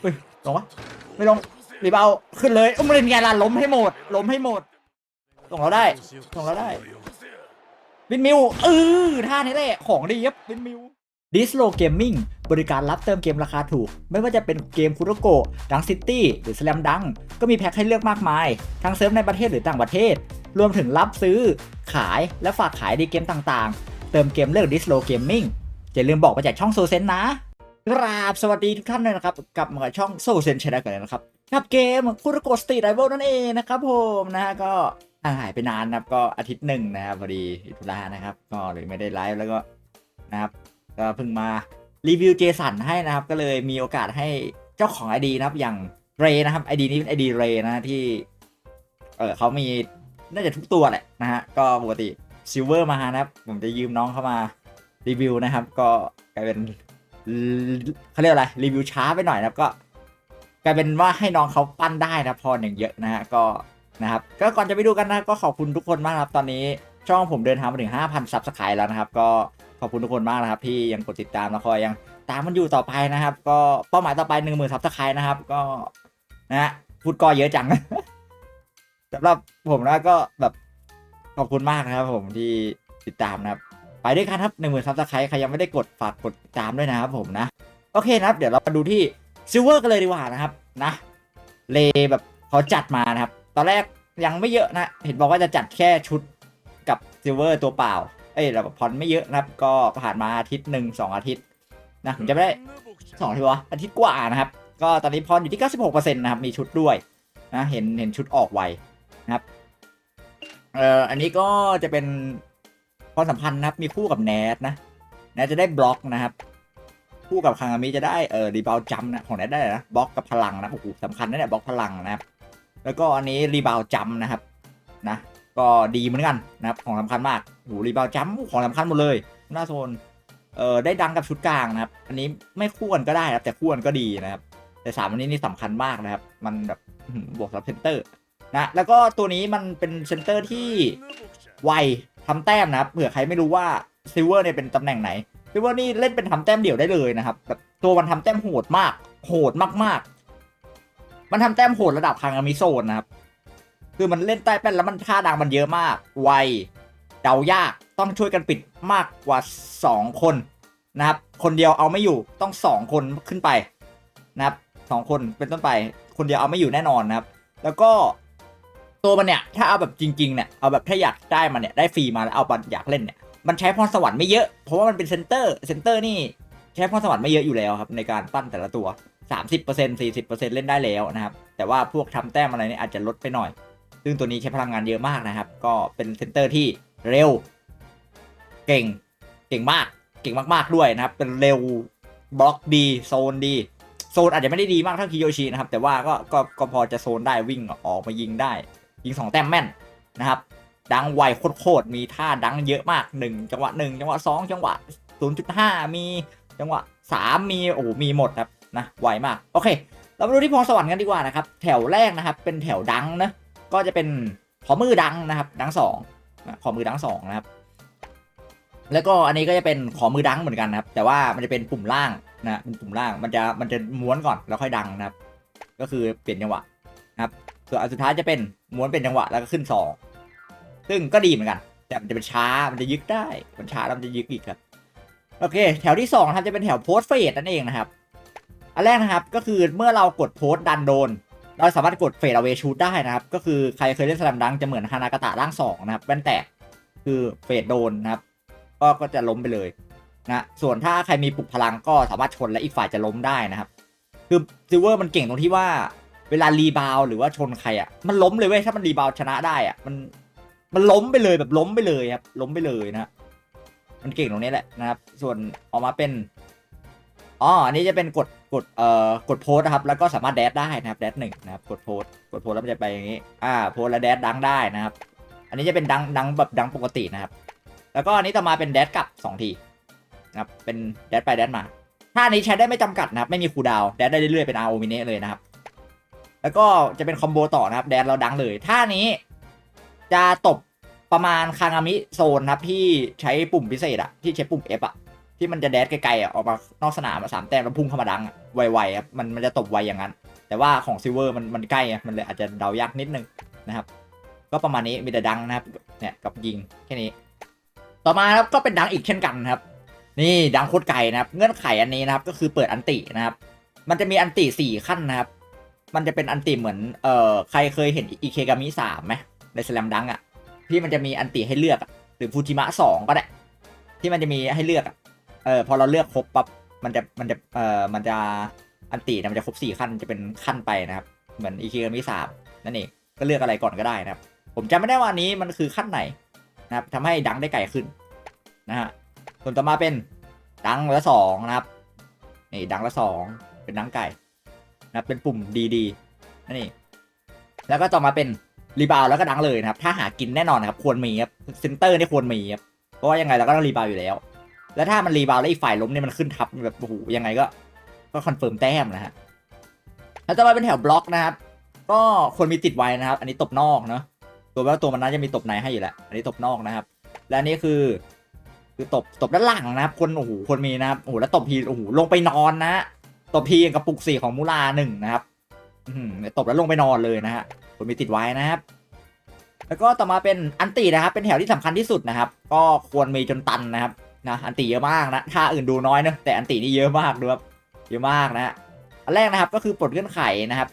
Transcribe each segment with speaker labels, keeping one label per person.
Speaker 1: เฮ้ยลงวะไม่ลงรีบเอาขึ้นเลยอุ้มเล่นไงล่ะล้มให้หมดล้มให้หมดส่งเราได้ส่งเราได้วินมิวเออท่านี้แหละของดีครับวินมิวดิสโลเกมมิ่งบริการรับเติมเกมราคาถูก ไม่ว่าจะเป็นเกมคุโรโกะดังซิตี้หรือสแลมดัง ก็มีแพ็คให้เลือกมากมาย ทั้งเซิร์ฟในประเทศหรือต่างประเทศ รวมถึงรับซื้อ ขายและฝากขายดีเกมต่างๆ เติมเกมเลือกดิสโลเกมมิ่งอย่าลืมบอกมาจากช่องโซเซนนะ กราบสวัสดีทุกท่านเลยนะครับกลับมากับช่องโซเซนชาแนลกันนะครับกับเกมคุรโกะสตรีไรเวลนั่นเองนะครับผมนะฮะก็หายไปนานนะครับก็อาทิตย์หนึ่งนะครับพอดีอิทุระนะครับ ก็เลยไม่ได้ไลฟ์แล้วก็นะครับก็เพิ่งมารีวิวเจสันให้นะครับ ก็เลยมีโอกาสให้เจ้าของ ID นะครับอย่างเรนะครับ ID นี้เป็น ID เรนะที่เออเขามีน่าจะทุกตัวแหละนะฮะก็ปกติซิลเวอร์มานะครับผมจะยืมน้องเข้ามารีวิวนะครับ ก็กลายเป็น เขาเรียกอะไรรีวิวช้าไปหน่อยนะครับก็กลายเป็นว่าให้น้องเขาปั้นได้นะพออย่างเยอะนะฮะก็นะครับก็ก่อนจะไปดูกันนะก็ขอบคุณทุกคนมากครับตอนนี้ช่องผมเดินทางมาถึง 5,000ซับสไครต์แล้วนะครับ ก็ขอบคุณทุกคนมากนะครับที่ยังกดติดตามแล้วคอยยังตามมันอยู่ต่อไปนะครับ ก็เป้าหมายต่อไป1 0,000ซับสไครต์นะครับ ก็นะฮะพูดก็เยอะจังสำหรับผมนะก็แบบขอบคุณมากนะครับผมที่ติดตามนะครับ ไปด้วยกันครับหนึ่งหมื่นซับสไครต์ใครยังไม่ได้กดฝากกดตามด้วยนะครับผมนะ โอเคนะครับ เดี๋ยวเรามาดูที่ซิลเวอร์กันเลยดีกว่านะครับนะเลแบบเขาจัดมานะครับ ตอนแรกยังไม่เยอะนะ เห็นบอกว่าจะจัดแค่ชุดกับซิลเวอร์ตัวเปล่า เอ้ยแบบพอนไม่เยอะนะครับ ก็ผ่านมาอาทิตย์หนึ่งสองอาทิตย์นะผมจะไม่ได้สองทีวะอาทิตย์กว่านะครับ ก็ตอนนี้พอนอยู่ที่ 96%นะครับ มีชุดด้วยนะเห็นเห็นชุดออกไวนะครับเอ่ออันนี้ก็จะเป็น ความสัมพันธ์นะครับ มีคู่กับแนทนะแนทจะได้บล็อกนะครับ คู่กับคางามิจะได้เออรีบาวจัมนะของแนทได้นะบล็อกกับพลังนะโอ้โหสำคัญนะเนี่ยบล็อกพลังนะครับ แล้วก็อันนี้รีบาวจัมนะครับนะก็ดีเหมือนกันนะครับของสำคัญมากโอ้โหรีบาวจัมของสำคัญหมดเลยหน้าโซนเออได้ดังกับชุดกลางนะครับ อันนี้ไม่คู่กันก็ได้นะแต่คู่กันก็ดีนะครับแต่สามอันนี้นี่สำคัญมากนะครับ มันแบบบวกกับเซนเตอร์นะแล้วก็ตัวนี้มันเป็นเซนเตอร์ที่ไว ทำแต้มนะครับเผื่อใครไม่รู้ว่าซิลเวอร์เนี่ยเป็นตำแหน่งไหนซิลเวอร์นี่เล่นเป็นทำแต้มเดี่ยวได้เลยนะครับแบบตัวมันทำแต้มโหดมาก โหดมากๆ มันทำแต้มโหดระดับคางอามิโซนนะครับ คือมันเล่นใต้แป้นแล้วมันท่าดังมันเยอะมาก ไวเดายากต้องช่วยกันปิดมากกว่า 2 คนนะครับ คนเดียวเอาไม่อยู่ต้อง 2 คนขึ้นไปนะครับสองคนเป็นต้นไป คนเดียวเอาไม่อยู่แน่นอนนะครับ แล้วก็ ตัวมันเนี่ยถ้าเอาแบบจริงๆเนี่ยเอาแบบถ้าอยากได้มันเนี่ยได้ฟรีมาแล้วเอาบัอยากเล่นเนี่ยมันใช้พรสวรรค์ไม่เยอะเพราะว่ามันเป็นเซนเตอร์เซนเตอร์นี่ใช้พรสวรรค์ไม่เยอะอยู่แล้วครับในการปั้นแต่ละตัว 30% 40%เล่นได้แล้วนะครับแต่ว่าพวกทำแต้มอะไรนี่อาจจะลดไปหน่อย ซึ่งตัวนี้ใช้พลังงานเยอะมากนะครับ ก็เป็นเซนเตอร์ที่เร็ว เก่งเก่งมากเก่งมากๆด้วยนะครับ เป็นเร็วบล็อกดีโซนดีโซนอาจจะไม่ได้ดีมากเท่าคิโยชินะครับแต่ว่าก็ก็ก็พอจะโซนได้วิ่งออกมายิงได้ ยิงสองแต้มแม่นนะครับ ดังไวโคตรมีท่าดังเยอะมาก 1 จังหวะ 1 จังหวะ 2 จังหวะ 0.5 มีจังหวะ 3 มีโอ้มีหมดครับนะไวมาก โอเค เรามาดูที่พรสวรรค์กันดีกว่านะครับ แถวแรกนะครับ เป็นแถวดังนะก็จะเป็นขอมือดังนะครับ ดังสองขอมือดังสองนะครับ แล้วก็อันนี้ก็จะเป็นขอมือดังเหมือนกันนะครับ แต่ว่ามันจะเป็นปุ่มล่างนะเป็นปุ่มล่างมันจะมันจะม้วนก่อนแล้วค่อยดังนะครับ ก็คือเปลี่ยนจังหวะนะครับ ส่วนอันสุดท้ายจะเป็นม้วนเป็นจังหวะแล้วก็ขึ้นสองซึ่งก็ดีเหมือนกัน แต่มันจะเป็นช้ามันจะยึกได้มันช้าแล้วมันจะยึกอีกครับโอเค แถวที่สองนะครับจะเป็นแถวโพสเฟสนั่นเองนะครับ อันแรกนะครับก็คือเมื่อเรากดโพสดันโดน เราสามารถกดเฟดเอาเวชูดได้นะครับ ก็คือใครเคยเล่นสลัมดังจะเหมือนฮานากาตะร่างสองนะครับแว่นแตกคือเฟดโดนนะครับ ก็ก็จะล้มไปเลยนะส่วนถ้าใครมีปลุกพลังก็สามารถชนและอีกฝ่ายจะล้มได้นะครับ คือซิลเวอร์มันเก่งตรงที่ว่า เวลารีบาวหรือว่าชนใครอะมันล้มเลยเว้ยถ้ามันรีบาวชนะได้อะมันมันล้มไปเลยแบบล้มไปเลยครับ ล้มไปเลยนะมันเก่งตรงนี้แหละนะครับ ส่วนออกมาเป็นอ๋ออันนี้จะเป็นกดกดเอ่อกดโพสนะครับ แล้วก็สามารถแดดได้นะครับแดดหนึ่งนะครับ กดโพสกดโพสแล้วมันจะไปอย่างนี้ อ่า โพสแล้วแดดดังได้นะครับ อันนี้จะเป็นดังดังแบบดังปกตินะครับ แล้วก็อันนี้ต่อมาเป็นแดดกลับสองทีนะครับเป็นแดดไปแดดมา ถ้าอันนี้ใช้ได้ไม่จำกัดนะครับ ไม่มีคูดาวแดดได้เรื่อยๆเป็น RO มิเนเลยนะครับ แล้วก็จะเป็นคอมโบต่อนะครับ แดดเราดังเลยท่านี้ จะตบประมาณคางามิโซนนะครับที่ใช้ปุ่มพิเศษอะที่ใช้ปุ่ม F อะที่มันจะแดดไกลๆอะออกมานอกสนามสามแต้มแล้วพุ่งเข้ามาดังอะไวๆครับมันมันจะตบไวอย่างนั้น แต่ว่าของซิลเวอร์มันมันใกล้มันเลยอาจจะเดายากนิดนึงนะครับ ก็ประมาณนี้มีแต่ดังนะครับเนี่ยกับยิงแค่นี้ ต่อมาครับก็เป็นดังอีกเช่นกันครับ นี่ดังโคตรไกลนะครับ เงื่อนไขอันนี้นะครับ ก็คือเปิดอันตินะครับ มันจะมีอันติสี่ขั้นนะครับ มันจะเป็นอันติเหมือนเอ่อใครเคยเห็นอิเคกามิสามไหมในสแลมดังอะที่มันจะมีอันติให้เลือกอะหรือฟูจิมะสองก็ได้ ที่มันจะมีให้เลือกอะเออพอเราเลือกครบปั๊บมันจะมันจะเอ่อมันจะอันติเนี่ยมันจะครบสี่ขั้นจะเป็นขั้นไปนะครับ เหมือนอิเคกามิสามนั่นเองก็เลือกอะไรก่อนก็ได้นะครับ ผมจำไม่ได้ว่าอันนี้มันคือขั้นไหนนะครับทำให้ดังได้ไกลขึ้นนะฮะส่วนต่อมาเป็นดังละสองนะครับนี่ดังละสองเป็นดังไก่ นะครับเป็นปุ่มดีดีนั่นเองแล้วก็ต่อมาเป็นรีบาวแล้วก็ดังเลยนะครับ ถ้าหากินแน่นอนนะครับควรมีครับเซนเตอร์นี่ควรมีครับเพราะว่ายังไงเราก็ต้องรีบาวอยู่แล้ว แล้วถ้ามันรีบาวแล้วอีกฝ่ายล้มเนี่ยมันขึ้นทับแบบโอ้โหยังไงก็ก็คอนเฟิร์มแต้มนะฮะแล้วต่อมาเป็นแถวบล็อกนะครับ ก็ควรมีติดไว้นะครับ อันนี้ตบนอกเนาะตัวว่าตัวมันน่าจะมีตบในให้อยู่แหละอันนี้ตบนอกนะครับ และนนี้คือ คือตบตบด้านหลังนะครับคนโอ้โหคนมีนะครับโอ้โหแล้วตบพีโอ้โหลงไปนอนนะ ตบพีอย่างกับปุกสี่ของมูลาหนึ่งนะครับตบแล้วลงไปนอนเลยนะฮะคนมีติดไว้นะครับ แล้วก็ต่อมาเป็นอันตีนะครับ เป็นแถวที่สำคัญที่สุดนะครับ ก็ควรมีจนตันนะครับนะอันตีเยอะมากนะถ้าอื่นดูน้อยเนอะแต่อันตีนี่เยอะมากด้วยครับเยอะมากนะฮะอันแรกนะครับก็คือปลดเงื่อนไขนะครับ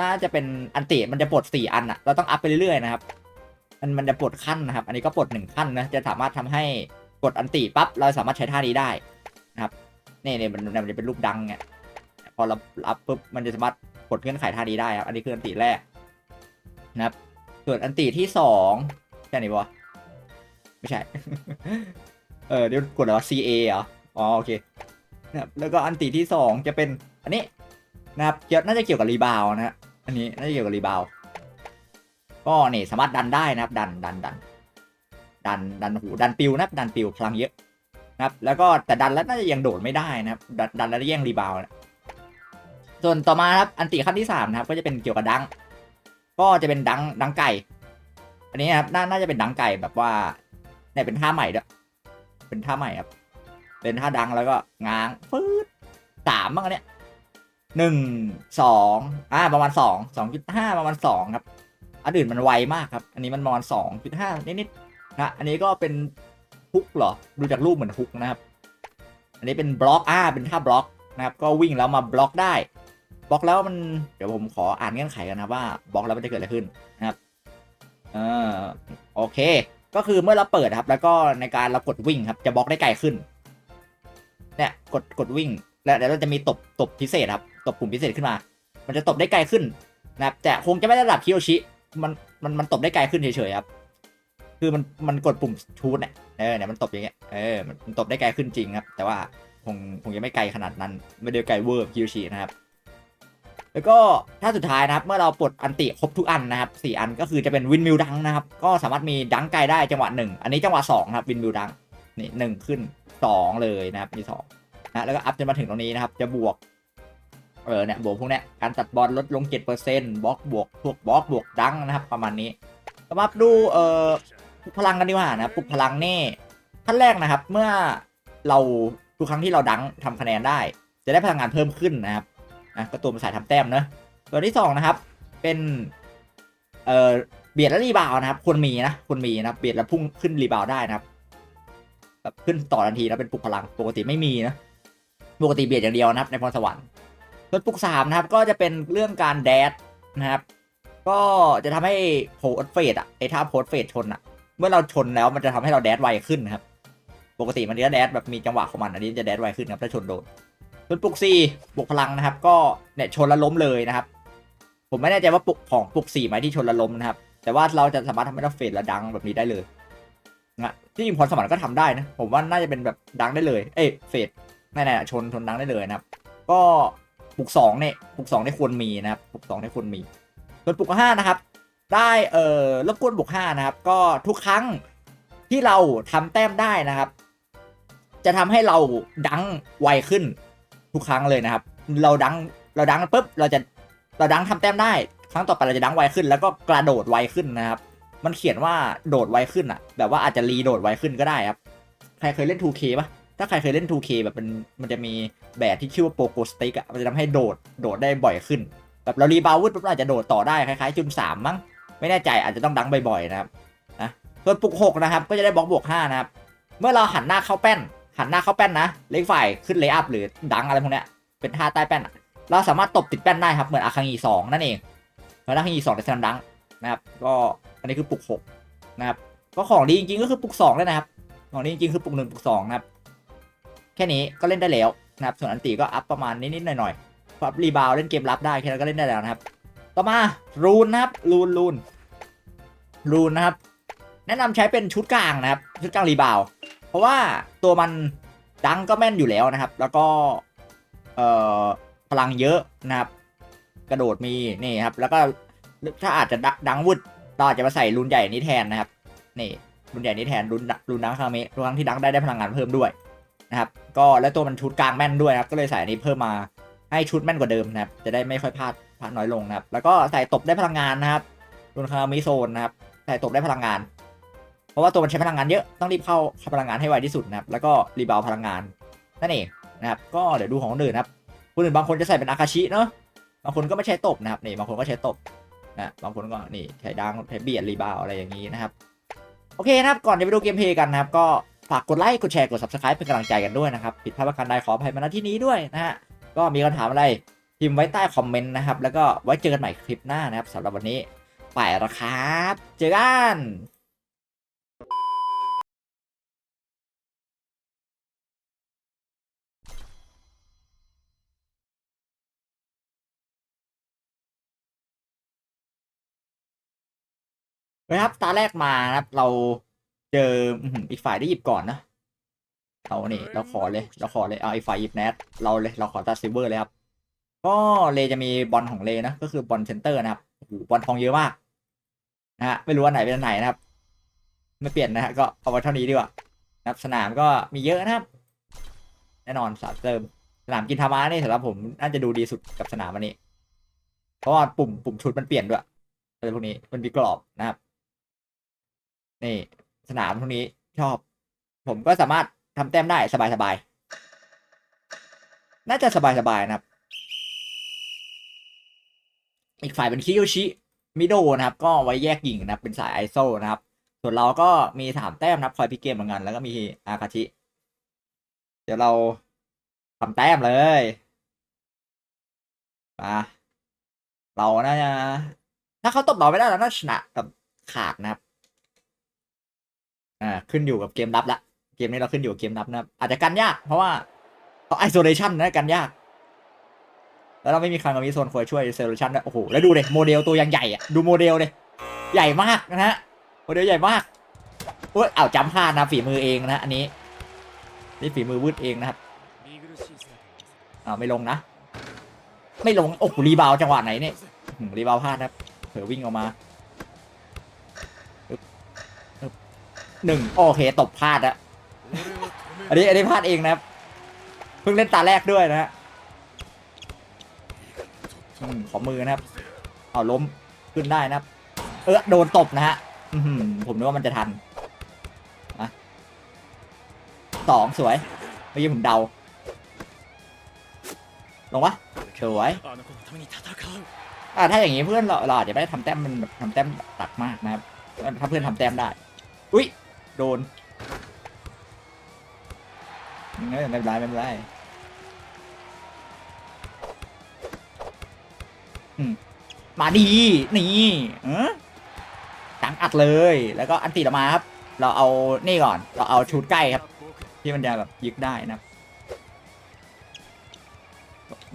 Speaker 1: น่าจะเป็นอันติมันจะปลดสี่อันอะเราต้องอัพไปเรื่อยๆนะครับมันมันจะปลดขั้นนะครับ อันนี้ก็ปลดหนึ่งขั้นนะจะสามารถทำให้กดอันติปั๊บเราสามารถใช้ท่านี้ได้นะครับนี่เนี่ยมันมันจะเป็นรูปดังเนี่ย อเราอัพปุ๊บมันจะสามารถกดเงื่อนไขท่านี้ได้ครับ อันนี้คืออันติแรกนะครับ ส่วนอันติที่สองใช่ไหนวะไม่ใช่ เออเดี๋ยวกดอะไรวะ CA เหรอ อ๋อโอเคนะครับแล้วก็อันติที่สองจะเป็นอันนี้นะครับเกี่ยวน่าจะเกี่ยวกับรีบาวนะฮะอันนี้น่าจะเกี่ยวกับรีบาวก็นี่สามารถดันได้นะครับ ดันดันดันดันดันหูดันปิวนะดันปิวพลังเยอะนะครับ แล้วก็แต่ดันแล้วน่าจะยังโดดไม่ได้นะครับ ดันดันแล้วแย่งรีบาวนะ ส่วนต่อมาครับอันติขั้นที่สามนะครับ ก็จะเป็นเกี่ยวกับดัง ก็จะเป็นดังดังไก่ อันนี้นะครับน่าน่าจะเป็นดังไก่แบบว่าเนี่ยเป็นท่าใหม่ด้วยเป็นท่าใหม่ครับ เป็นท่าดังแล้วก็ง้างฟืดสามบ้างอันเนี้ยหนึ่งสองอ่าประมาณสองสองจุดห้าประมาณสองครับอันอื่นมันไวมากครับ อันนี้มันประมาณสองจุดห้านิดๆนะอันนี้ก็เป็นฮุกเหรอดูจากรูปเหมือนฮุกนะครับ อันนี้เป็นบล็อกอ่าเป็นท่าบล็อกนะครับ ก็วิ่งแล้วมาบล็อกได้ บล็อกแล้วมันเดี๋ยวผมขออ่านเงื่อนไขกันนะว่าบล็อกแล้วมันจะเกิดอะไรขึ้นนะครับเออโอเค ก็คือเมื่อเราเปิดครับ แล้วก็ในการเรากดวิ่งครับ จะบล็อกได้ไกลขึ้นเนี่ยกดกดวิ่ง แล้วเดี๋ยวเราจะมีตบตบพิเศษครับตบปุ่มพิเศษขึ้นมา มันจะตบได้ไกลขึ้นนะครับแต่คงจะไม่ได้ระดับคิโยชิมันมันมันตบได้ไกลขึ้นเฉยๆครับ คือมันมันกดปุ่มชูดเนี่ยเออเนี่ยมันตบอย่างเงี้ยเออมันมันตบได้ไกลขึ้นจริงครับ แต่ว่าคงคงยังไม่ไกลขนาดนั้น ไม่ได้ไกลเวอร์คิโยชินะครับ แล้วก็ถ้าสุดท้ายนะครับ เมื่อเราปลดอันติครบทุกอันนะครับสี่อันก็คือจะเป็นวินมิวดังนะครับ ก็สามารถมีดังไกลได้จังหวะหนึ่งอันนี้จังหวะสองครับวินมิวดังนี่หนึ่งขึ้นสองเลยนะครับมีสองนะแล้วก็อัพจนมาถึงตรงนี้นะครับ จะบวกเออเนี่ยบวกพวกเนี้ยการตัดบอลลดลงเจ็ดเปอร์เซ็นต์บล็อกบวกพวกบล็อกบวกดังนะครับ ประมาณนี้ก็มาดูเอ่อปลุกพลังกันดีกว่านะปลุกพลังนี่ขั้นแรกนะครับ เมื่อเราทุกครั้งที่เราดังทำคะแนนได้ จะได้พลังงานเพิ่มขึ้นนะครับ นะก็ตัวมันสายทำแต้มเนอะตัวที่สองนะครับ เป็น เอ่อเบียดและรีบาวนะครับควรมีนะควรมีนะเบียดแล้วพุ่งขึ้นรีบาวได้นะครับแบบขึ้นต่อทันทีแล้วเป็นปลุกพลังปกติไม่มีนะปกติเบียดอย่างเดียวนะครับ ในพรสวรรค์ส่วนปลุกสามนะครับ ก็จะเป็นเรื่องการแดดนะครับ ก็จะทำให้โพสเฟดอะไอท่าโพสเฟดชนอะเมื่อเราชนแล้วมันจะทำให้เราแดดไวขึ้นนะครับ ปกติมันจะแดดแบบมีจังหวะของมันอันนี้จะแดดไวขึ้นครับถ้าชนโดน ส่วนปลุกสี่บวกพลังนะครับ ก็เนี่ยชนแล้วล้มเลยนะครับ ผมไม่แน่ใจว่าปลุกของปลุกสี่ไหมที่ชนแล้วล้มนะครับ แต่ว่าเราจะสามารถทำให้เราเฟดและดังแบบนี้ได้เลยนะที่จริงพรสวรรค์ก็ทำได้นะ ผมว่าน่าจะเป็นแบบดังได้เลย เอ้เฟดแน่ๆชนชนดังได้เลยนะครับ ก็ปลุกสองเนี่ยปลุกสองได้ควรมีนะครับปลุกสองได้ควรมี ส่วนปลุกห้านะครับ ได้เอ่อรบกวนบวกห้านะครับ ก็ทุกครั้งที่เราทำแต้มได้นะครับ จะทำให้เราดังไวขึ้น ทุกครั้งเลยนะครับ เราดังเราดังปุ๊บเราจะเราดังทำแต้มได้ ครั้งต่อไปเราจะดังไวขึ้น แล้วก็กระโดดไวขึ้นนะครับ มันเขียนว่าโดดไวขึ้นอะแบบว่าอาจจะรีโดดไวขึ้นก็ได้ครับ ใครเคยเล่น 2K ปะถ้าใครเคยเล่น 2K แบบมันมันจะมีแบบที่ชื่อว่าโปโกสติกอะมันจะทำให้โดดโดดได้บ่อยขึ้น แบบเรารีบาวด์ปุ๊บเราอาจจะโดดต่อได้คล้ายๆจุนสามมั้งไม่แน่ใจอาจจะต้องดังบ่อยๆนะครับนะส่วนปลุกหกนะครับก็จะได้บล็อกบวกห้านะครับ เมื่อเราหันหน้าเข้าแป้น หันหน้าเข้าแป้นนะ เล็กฝ่ายขึ้นเลย์อัพหรือดังอะไรพวกเนี้ย เป็นท่าใต้แป้น เราสามารถตบติดแป้นได้ครับ เหมือนอาคังอีสองนั่นเองเหมือนอาคังอีสองในสนามดังนะครับ ก็อันนี้คือปลุกหกนะครับ ก็ของดีจริงๆก็คือปลุกสองเลยนะครับ ของดีจริงๆคือปลุกหนึ่งปลุกสองนะครับ แค่นี้ก็เล่นได้แล้วนะครับ ส่วนอันตีก็อัพประมาณนิดๆหน่อยๆพอรีบาวเล่นเกมรับได้แค่นั้นก็เล่นได้แล้วนะครับ ต่อมารูนนะครับ รูนรูนรูนนะครับ แนะนำใช้เป็นชุดกลางนะครับ ชุดกลางรีบาว เพราะว่าตัวมันดังก็แม่นอยู่แล้วนะครับ แล้วก็เอ่อพลังเยอะนะครับ กระโดดมีนี่ครับ แล้วก็ถ้าอาจจะดังวุดเราอาจจะมาใส่รุนใหญ่นี้แทนนะครับนี่รุนใหญ่นี้แทนรุนรุนดังคาเมะทุกครั้งที่ดังได้ได้พลังงานเพิ่มด้วยนะครับ ก็แล้วตัวมันชุดกลางแม่นด้วยครับก็เลยใส่อันนี้เพิ่มมาให้ชุดแม่นกว่าเดิมนะครับ จะได้ไม่ค่อยพลาดพลาดน้อยลงนะครับ แล้วก็ใส่ตบได้พลังงานนะครับรุนคาเมะโซนนะครับ ใส่ตบได้พลังงาน เพราะว่าตัวมันใช้พลังงานเยอะต้องรีบเข้าเข้าพลังงานให้ไวที่สุดนะครับแล้วก็รีบาวพลังงานนั่นเองนะครับก็เดี๋ยวดูของคนอื่นนะครับคนอื่นบางคนจะใส่เป็นอาคาชิเนาะบางคนก็ไม่ใช้ตบนะครับนี่บางคนก็ใช้ตบนะบางคนก็นี่ใช้ดังใช้เบียดรีบาวอะไรอย่างนี้นะครับโอเคนะครับก่อนจะไปดูเกมเพลย์กันนะครับก็ฝากกดไลค์กดแชร์กด subscribe เป็นกำลังใจกันด้วยนะครับผิดพลาดประการใดขออภัยมาณที่นี้ด้วยนะฮะก็มีคำถามอะไรพิมพ์ไว้ใต้คอมเมนต์นะครับ แล้วก็ไว้เจอกันใหม่คลิปหน้านะครับสำหรับวันนี้ไปล้วครับ เจอกัน นะครับตาแรกมานะครับ เราเจออื้อหืออีกฝ่ายได้หยิบก่อนนะเรานี่เราขอเลย เราขอเลยเอาอีกฝ่ายหยิบแนทเราเลยเราขอตัดซิลเวอร์เลยครับก็เลจะมีบอลของเลนะก็คือบอลเซนเตอร์นะครับโอ้โหบอลทองเยอะมากนะฮะไม่รู้อันไหนเป็นอันไหนนะครับ ไม่เปลี่ยนนะฮะก็เอาไว้เท่านี้ดีกว่านะครับ สนามก็มีเยอะนะครับ แน่นอนสามเติมสนามกินทามานี่สำหรับผมน่าจะดูดีสุดกับสนามอันนี้ เพราะว่าปุ่มปุ่มชุดมันเปลี่ยนด้วยอะไรพวกนี้มันมีกรอบนะครับ นี่ สนามพวกนี้ชอบ ผมก็สามารถทำแต้มได้สบายๆ น่าจะสบายๆนะครับ อีกฝ่ายเป็นคิโยชิมิโดนะครับ ก็ไว้แยกยิงนะครับ เป็นสายไอโซนะครับ ส่วนเราก็มีสามแต้มนะครับ คอยพิกเกมเหมือนกัน แล้วก็มีอาคาชิ เดี๋ยวเราทำแต้มเลยมาเราน่าจะถ้าเขาตบเราไม่ได้เราน่าชนะกับขาดนะครับ อ่าขึ้นอยู่กับเกมรับละเกมนี้เราขึ้นอยู่กับเกมรับนะครับอาจจะกันยาก เพราะว่าเขาไอโซเลชันนะกันยาก แล้วเราไม่มีคางกับมีโซนคอยช่วยไอโซเลชันด้วยโอ้โหแล้วดูเลยโมเดลตัวยังใหญ่อะดูโมเดลเลยใหญ่มากนะฮะโมเดลใหญ่มากโอ้ยเอาจำพลาดนะฝีมือเองนะอันนี้นี่ฝีมือวืดเองนะครับอ้าวไม่ลงนะ ไม่ลงโอ้โหรีบาวจังหวะไหนเนี่ยหือรีบาวพลาดนะครับเผลอวิ่งออกมา หนึ่งโอเคตบพลาดอะอันนี้อันนี้พลาดเองนะครับเพิ่งเล่นตาแรกด้วยนะฮะขอมือนะครับ เอาล้มขึ้นได้นะครับ เออโดนตบนะฮะผมนึกว่ามันจะทันสองสวยเมื่อกี้ผมเดา ลงวะสวยอ่ถ้าอย่างงี้เพื่อนเราเราอาจะไม่ได้ทำแต้มมันทำแต้มตัดมากนะครับ ถ้าเพื่อนทำแต้มได้ อุ๊ย โดนไม่ไม่เป็นไรไม่เป็นไรมาดีนี่เออตังอัดเลย แล้วก็อันติเรามาครับ เราเอานี่ก่อน เราเอาชุดใกล้ครับ ที่มันจะแบบยึกได้นะ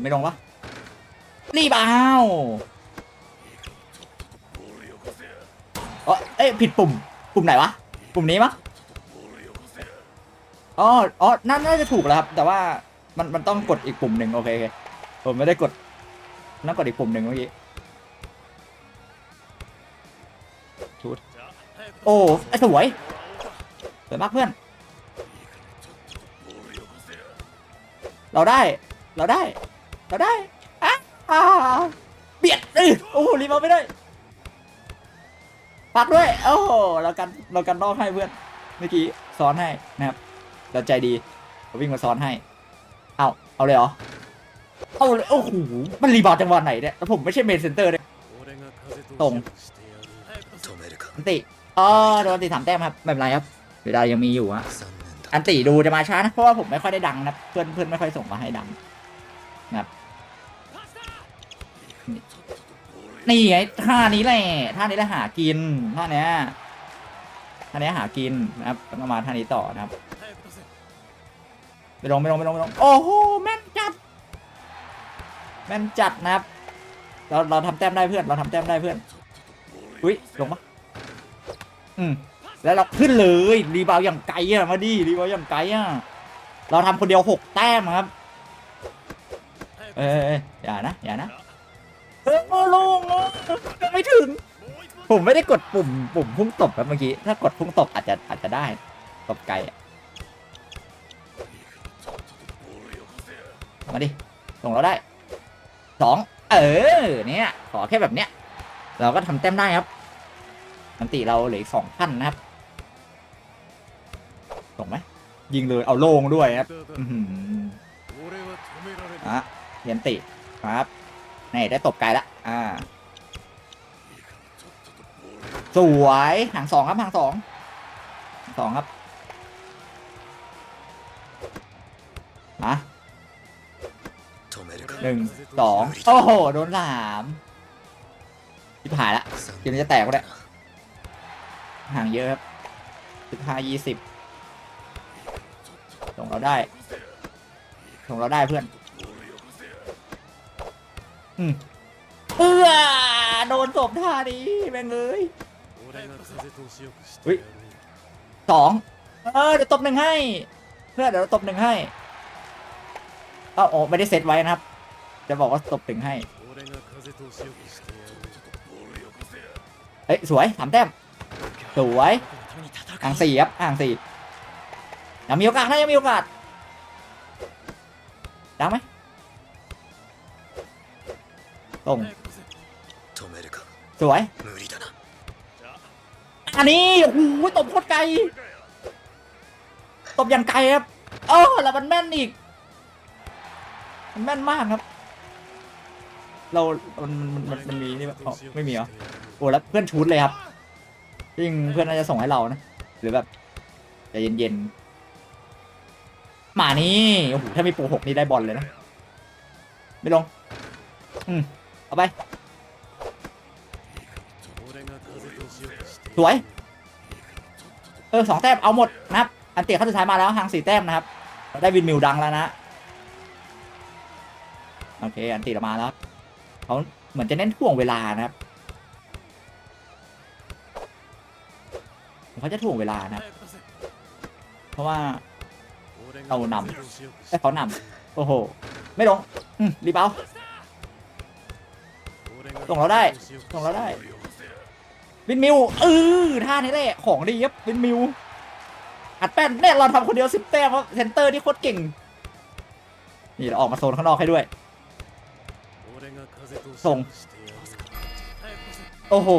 Speaker 1: ไม่ลงวะรีบเอาเออเอ้ยผิดปุ่ม ปุ่มไหนวะ ปุ่มนี้มั้งอ๋ออ๋อน่าน่าจะถูกแล้วครับ แต่ว่ามันมันต้องกดอีกปุ่มหนึ่งโอเคโอเคผมไม่ได้กดต้องกดอีกปุ่มหนึ่งเมื่อกี้ชุดโอ้สวยสวยมากเพื่อน เราได้ เราได้ เราได้อะอ่าเบียดเอ้ยโอ้โหรีบเอาไม่ได้ ปักด้วย โอ้โห เรากันเรากันนอกให้เพื่อน เมื่อกี้ซ้อนให้นะครับเราใจดีเราวิ่งมาซ้อนให้ เอาเอาเลยเหรอ เอาเลย โอ้โห มันรีบอลจังหวะไหนเนี่ย แล้วผมไม่ใช่เมนเซนเตอร์เลยตรงอันติอ๋อโดนติสามแต้มครับไม่เป็นไรครับ เวลายังมีอยู่อะอันติดูจะมาช้านะ เพราะว่าผมไม่ค่อยได้ดังนะ เพื่อนเพื่อนไม่ค่อยส่งมาให้ดังนะครับ นี่ไงท่านี้แหละท่านี้แหละหากินท่าเนี้ยท่าเนี้ยหากินนะครับแล้วก็มาท่านี้ต่อนะครับไม่ลงไม่ลงไม่ลงไม่ลงโอ้โหแม่นจัดแม่นจัดนะครับ เราเราทำแต้มได้เพื่อนเราทำแต้มได้เพื่อนอุ้ยลงปะอืมแล้วเราขึ้นเลยรีบาวอย่างไกลอะมาดิรีบาวอย่างไกลอะเราทำคนเดียวหกแต้มครับ เอออย่านะอย่านะ เออลงอะยังไม่ถึง ผมไม่ได้กดปุ่มปุ่มพุ่งตบครับเมื่อกี้ ถ้ากดพุ่งตบอาจจะอาจจะได้ ตบไกลอะมาดิ ส่งเราได้สองเออ เนี่ย ขอแค่แบบเนี้ย เราก็ทำแต้มได้ครับอันติเราเหลืออีกสองขั้นนะครับส่งไหมยิงเลย เอาโล่งด้วยครับอะเรียนติครับ นี่ได้ตบไกลละ อ่า สวยหางสองครับหางสองสองครับมาหนึ่งสองโอ้โห โดนสามทิพายละเกมนี้จะแตกก็ได้ห่างเยอะครับสิบห้ายี่สิบส่งเราได้ส่งเราได้เพื่อน เออโดนตบท่านี้แม่งเลยสองเออเดี๋ยวตบหนึ่งให้ เพื่อนเดี๋ยวเราตบหนึ่งให้เอ้าโอ้ไม่ได้เซตไว้นะครับ จะบอกว่าตบหนึ่งให้เอ้ยสวยสามแต้มสวยอ่างสี่ครับอ่างสี่ยังมีโอกาสนะยังมีโอกาสดังไหม ตรงสวย อันนี้โอ้โหตบโคตรไกล ตบยังไกลครับเออแล้วมันแม่นอีก มันแม่นมากครับ เรา มัน มัน มันมีนี่ไหรอไม่มีเหรอ โอ้แล้วเพื่อนชูดเลยครับจริงเพื่อนน่าจะส่งให้เรานะ หรือแบบใจเย็นๆหมานี้โอ้โห ถ้ามีปูหกนี่ได้บอลเลยนะ ไม่ลง อืม เอาไป สวย เออสองแต้มเอาหมดนะครับ อันเตะขั้นสุดท้ายมาแล้วห่างสี่แต้มนะครับเราได้วินมิวดังแล้วนะโอเค อันตีเรามาแล้วเขาเหมือนจะเน้นถ่วงเวลานะครับเขาจะถ่วงเวลานะ เพราะว่าเอานำไอ้เขานำโอ้โห ไม่ลงรีบเอา ส่งเราได้ส่งเราได้วินมิวเออท่านี้แหละของดีครับวินมิวอัดแป้นเนี่ยเราทำคนเดียวสิบแต้มครับเซนเตอร์ที่โคตรเก่ง นี่เราออกมาโซนข้างนอกให้ด้วย ส่ง โอ้โห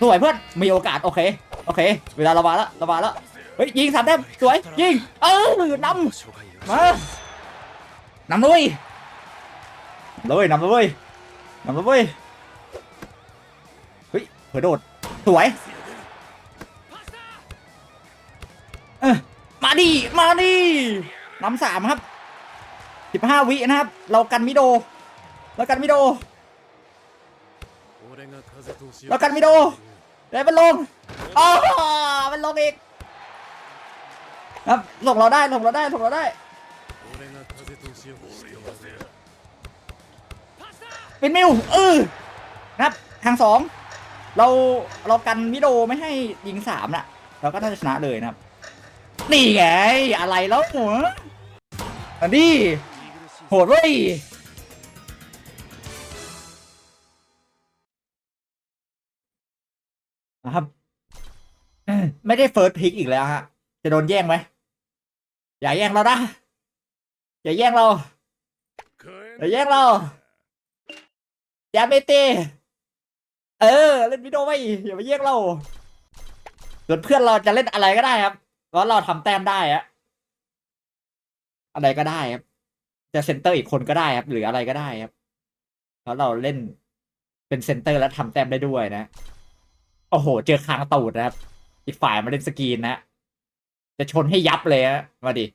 Speaker 1: สวยเพื่อน มีโอกาส โอเค โอเค เวลาระบาแล้วระบาแล้ว เฮ้ย ยิงสามแต้ม สวย ยิง เออนำมานำเลยเลยนำเลยนำเลย เผอโดด สวยเออมาดิ มาดิน้ำสามครับสิบห้าวินะครับ เรากันมิโด เรากันมิโด เรากันมิโดได้มันลงอ๋อมันลงอีก ครับส่งเราได้ส่งเราได้ส่งเราได้เป็นมิวเออครับทางสอง เราเรากันมิโดไม่ให้ยิงสามน่ะ เราก็น่าจะชนะเลยนะครับ นี่ไง อะไรแล้วหัวอันนี้โหดเว้ยนะครับไม่ได้เฟิร์สพิกอีกแล้วฮะ จะโดนแย่งไหมอย่าแย่งเรานะอย่าแย่งเราอย่าแย่งเราอย่าเมเต เออ เล่นวิดีโอไว้อย่ามาแย่งเราส่วนเพื่อนเราจะเล่นอะไรก็ได้ครับเพราะเราทำแต้มได้อะอะไรก็ได้ครับ จะเซนเตอร์อีกคนก็ได้ครับ หรืออะไรก็ได้ครับ เพราะเราเล่นเป็นเซนเตอร์แล้วทำแต้มได้ด้วยนะ โอ้โห เจอคางตูดนะครับ อีกฝ่ายมาเล่นสกรีนนะจะชนให้ยับเลยฮะมาดิ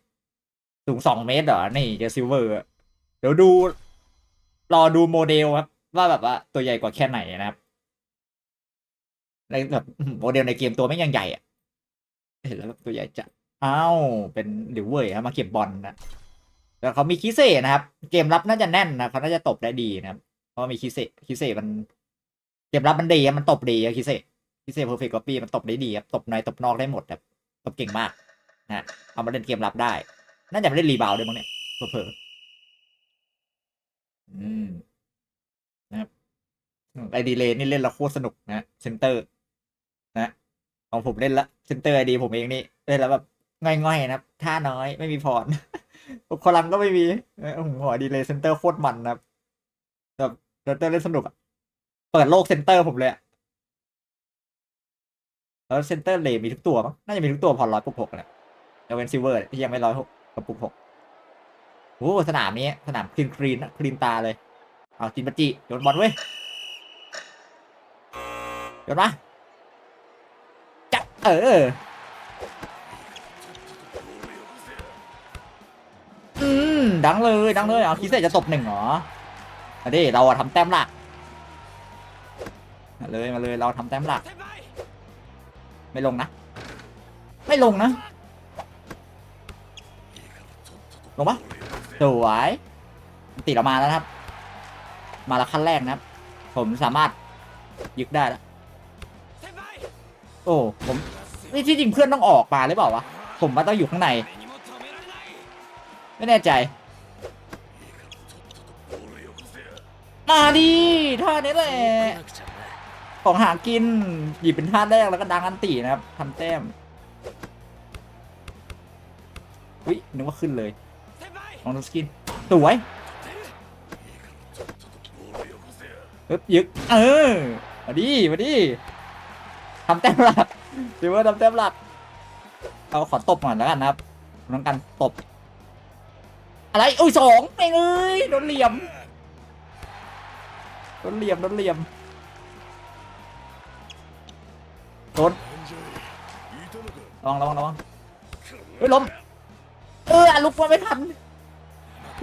Speaker 1: สูงสองเมตรเหรอ นี่เจอซิลเวอร์ เดี๋ยวดู รอดูโมเดลครับ ว่าแบบว่าตัวใหญ่กว่าแค่ไหนนะครับ ในแบบโมเดลในเกมตัวไม่งยังใหญ่อะเห็นแล้วแบบตัวใหญ่จัดอ้าวเป็นหลิวเว่ยครับมาเก็บบอลนะแล้วเขามีคิเซนะครับ เกมรับน่าจะแน่นนะเขาน่าจะตบได้ดีนะครับเพราะว่ามีคิเซคิเซมัน เกมรับมันดีอะมันตบดีอะคิเซคิเซเพอร์เฟกต์กอปี้มันตบได้ดีครับตบในตบนอกได้หมดครับตบเก่งมากนะฮะเอามาเล่นเกมรับได้ น่าจะไปเล่นรีบาวด์ด้วยมั้งเนี่ยเผลอๆอืมนะครับไอดีเลนี่เล่นแล้วโคตรสนุกนะเซนเตอร์นะ ของผมเล่นละเซนเตอร์ดีผมเองนี่เล่นแล้วแบบง่อยๆนะครับท่าน้อยไม่มีพรคอลัมก็ไม่มีเออผมขอดีเลยเซนเตอร์โคตรมันนะครับแบบเซนเตอร์เล่นสนุกอะเปิดโลกเซนเตอร์ผมเลยอะแล้วเซนเตอร์เลมีทุกตัวมั้งน่าจะมีทุกตัวพอร้อยปุกหกแหละยกเวนซิลเวอร์ที่ยังไม่ร้อยหกกับปุกหกโอ้สนามนี้สนามคลีนคลีนะคลีนตาเลย เอาจินบัจิโยนบอลเว้ยโยนมา เออ อืม ดังเลย ดังเลยเอาคิดเสร็จจะตบหนึ่งเหรอมาดิเราทำแต้มหลักมาเลยมาเลยเราทำแต้มหลัก ไม่ลงนะ ไม่ลงนะ ลงปะสวยติดออกมาแล้วครับ มาแล้วขั้นแรกนะครับ ผมสามารถยึกได้แล้ว โอ้ผมนี่ที่จริงเพื่อนต้องออกมาหรือเปล่าวะผมมาต้องอยู่ข้างใน ไม่แน่ใจ มาดีท่านี้แหล
Speaker 2: ย
Speaker 1: ของหากินหยิบเป็นท่าแรกแล้วก็ดังอันตีนะครับทำเต้มอุ้ยนึกว่าขึ้นเลยของดูสกินสวยปึ๊บยึกเออมาดีมาดี ทำแต้มหลักถือว่าทำแต้มหลักเอาขอตบก่อนแล้วกันนะครับน้องกันตบ อะไรอุ้ยสองเองเอ้ยโดนเหลี่ยมโดนเหลี่ยมโดนเหลี่ยมโดนระวังระวังระวังเฮ้ยล้มเออลุกมาไม่ทัน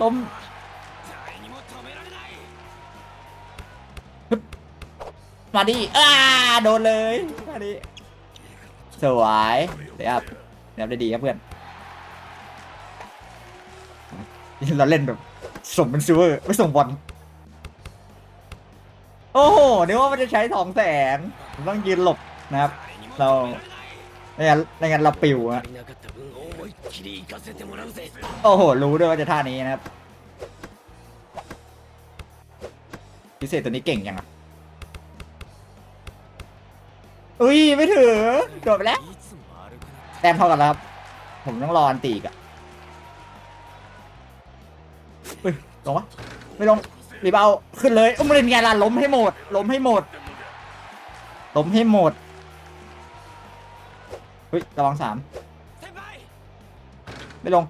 Speaker 1: ล้ม มาดิอ้าโดนเลยมาดิสวยเดี๋ยวเดี๋ยวได้ดีครับเพื่อนเราเล่นแบบสมเป็นซูเวอร์ไม่ส่งบอลโอ้โหนึกว่ามันจะใช้สองแสนต้องยืนหลบนะครับ เราในงานในงานเราปิวอะโอ้โห รู้ด้วยว่าจะท่านี้นะครับ พิเศษตัวนี้เก่งยังอะ อุ้ยไม่ถือโดดไปแล้ว แต้มเท่ากันแล้วครับ ผมต้องรออันตีอีกอะเฮ้ยลงวะไม่ลงรีบเอาขึ้นเลยอุ้มเล่นไงล่ล้มให้หมด ล้มให้หมด ล้มให้หมดเฮ้ยระวังสามไม่ลง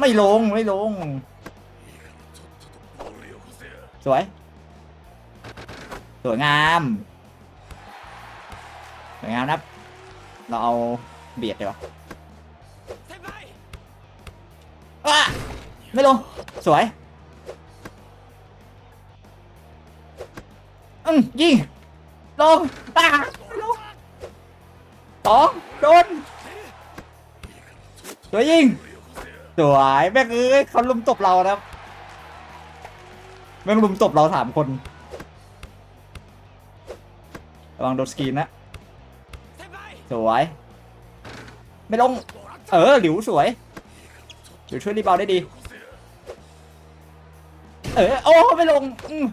Speaker 1: ไม่ลง ไม่ลง สวย สวยงาม วยงามนะครับ เราเอาเบียดดีกว่าว้าไม่ลง สวย อืมยิง ลงตาไม่ลงสองโดน สวยยิง สวยแม่งเอ้ยเขาลุมตบเรานะครับ แม่งลุมตบเราสามคน ระวังโดนสกรีนนะ สวย ไม่ลง เออ หลิวสวยหลิวช่วยรีบเอาได้ดี เออ โอ้ ไม่ลง อืม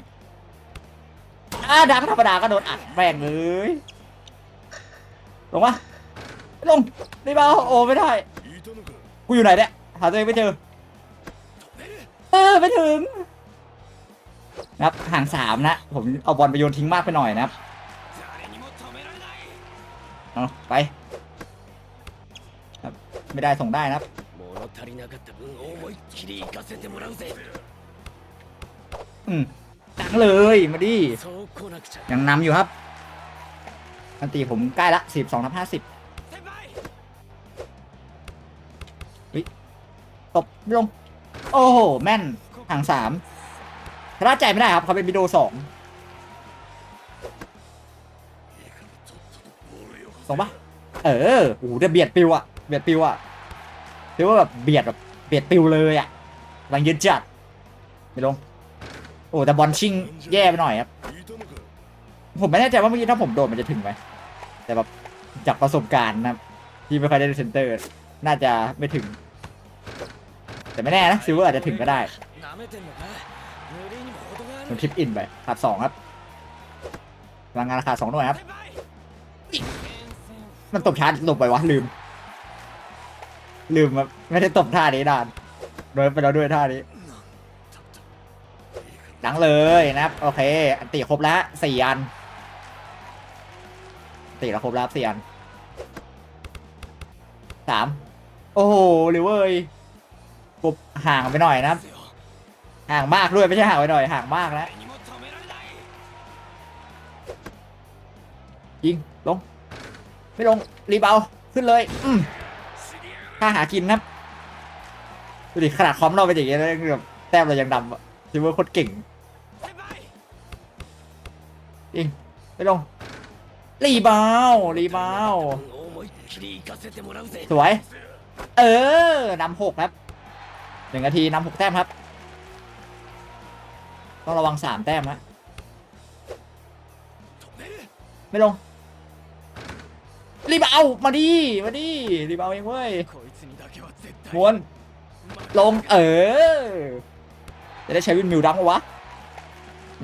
Speaker 1: อ่าดังธรรมดาก็โดนอัดแม่งเลยลงมาไม่ลงรีบเอาโอ้ไม่ได้ กูอยู่ไหนเนี่ย หาตัวเองไม่เจอ เออ ไม่ถึงนะครับห่างสามนะ ผมเอาบอลไปโยนทิ้งมากไปหน่อยนะครับ เอาไปครับไม่ได้ส่งได้นะครับอืมตังเลยมาดิยังนำอยู่ครับอันตีผมใกล้ละสิบสองทับห้าสิบตบลง โอ้โห แม่นห่างสามชนะใจไม่ได้ครับ เขาเป็นวิดีโอสอง สองปะเออโอ้โหแต่เบียดปิวอะเบียดปิวอะคือว่าแบบเบียดแบบเบียดปิวเลยอะลังยืนจัดไม่ลง โอ้แต่บอลชิงแย่ไปหน่อยครับ ผมไม่แน่ใจว่าเมื่อกี้ถ้าผมโดนมันจะถึงไหม แต่แบบจากประสบการณ์นะที่ไม่ค่อยได้เซนเตอร์ น่าจะไม่ถึง แต่ไม่แน่นะซิลเวอร์อาจจะถึงก็ได้มันทิปอินไปขาดสองครับพลังงานขาดสองหน่วยครับ มันตบชาร์จหบไปวะลืม ลืมครัไม่ได้ตบท่านี้นานโดนไปแล้วด้วยท่านี้หลังเลยนะโอเคตีครบแล้วสี่อันตีแล้วครบแล้วสี่อันสามโอ้โหหรือเว้ยกบห่างไปหน่อยนะห่างมากด้วยไม่ใช่ห่างไปหน่อยห่างมากแล้วยิงลง ไม่ลงรีเบลขึ้นเลย อืมค่าหากินครับดูดิขนาดคอมเราไปอย่างเงี้ยแบบแต้มเรายังดำซิเวอร์โคตรเก่ง
Speaker 2: จ
Speaker 1: ริงไม่ลงรีเบ
Speaker 2: ลรีเบล
Speaker 1: สวย เออนำหกครับหนึ่งนาทีนำหกแต้มครับ ต้องระวังสามแต้มฮะไม่ลง รีบเอา มาดิ มาดิ รีบเอาเองเว้ยม้วน ลง เออ จะได้ใช้วินมิวดังวะ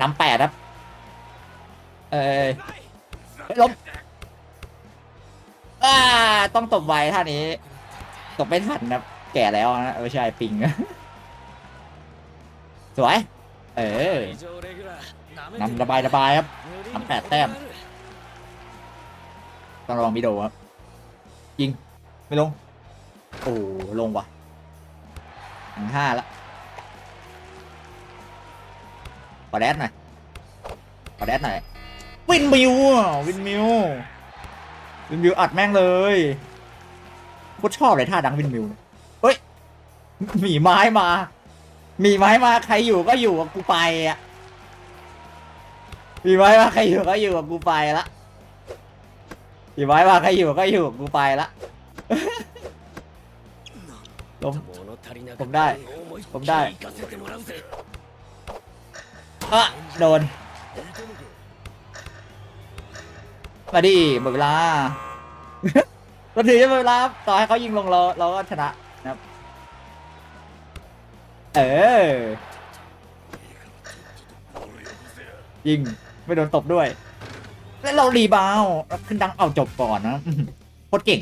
Speaker 1: นำแปดครับ เออลงอ่า ต้องตบไวท่านี้ ตบไม่ทันนะแก่แล้วนะไม่ใช่ปิง สวย เออนำระบายระบายครับนำแปดแต้ม ต้องระวังวิดีโอครับ ยิง ไม่ลง โอ้ลงว่ะหังห้าละขอแดดหน่อยขอแดดหน่อย วินมิวอะวินมิววินมิวอัดแม่งเลยโคตรชอบเลยท่าดังวินมิวเนี่ยเฮ้ยหมีไม้มาหมีไม้มาใครอยู่ก็อยู่กับกูไปอะหมีไม้มาใครอยู่ก็อยู่กับกูไปละ อยู่ไว้ว่าใครอยู่ก็อยู่กูไปละล้มผมได้ ผมได้ฮะโดน มาดิหมดเวลาเราถือจะหมดเวลาต่อให้เขายิงลงเราเราก็ชนะนะครับ เออ ยิง ไม่โดนตบด้วย แล้วเรารีบาวด์แล้วขึ้นดังเอาจบก่อนนะอื้อหือโคตรเก่ง